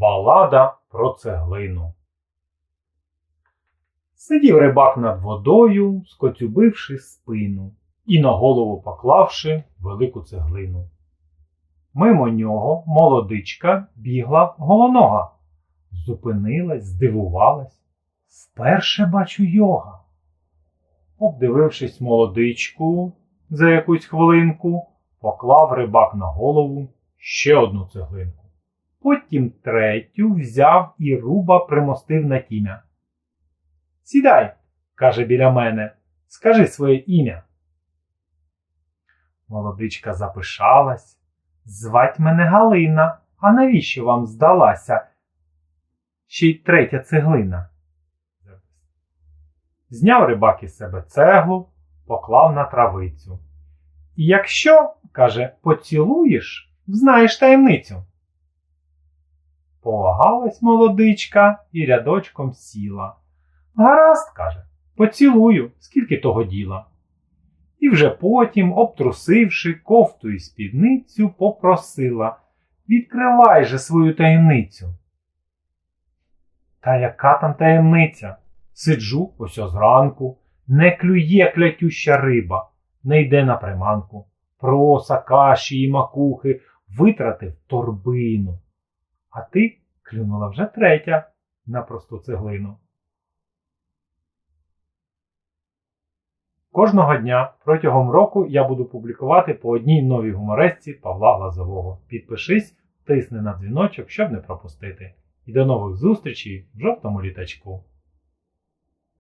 Балада про цеглину. Сидів рибак над водою, скоцюбивши спину і на голову поклавши велику цеглину. Мимо нього молодичка бігла голонога. Зупинилась, здивувалась. Вперше бачу йога. Обдивившись молодичку за якусь хвилинку, поклав рибак на голову ще одну цеглинку. Потім третю взяв і руба примостив на тім'я. Сідай, каже біля мене, скажи своє ім'я. Молодичка запишалась. Звать мене Галина, а навіщо вам здалася? Ще й третя цеглина. Зняв рибак із себе цеглу, поклав на травицю. І якщо, каже, поцілуєш, знаєш таємницю. Повагалась молодичка і рядочком сіла. Гаразд, каже, поцілую, скільки того діла. І вже потім, обтрусивши кофту і спідницю, попросила Відкривай же свою таємницю. Та яка там таємниця? Сиджу ось зранку, не клює клятюща риба, не йде на приманку. Проса, каші і макухи витратив торбину. А ти клюнула вже третя на просту цеглину. Кожного дня протягом року я буду публікувати по одній новій гуморесці Павла Глазового. Підпишись, тисни на дзвіночок, щоб не пропустити. І до нових зустрічей в жовтому літачку.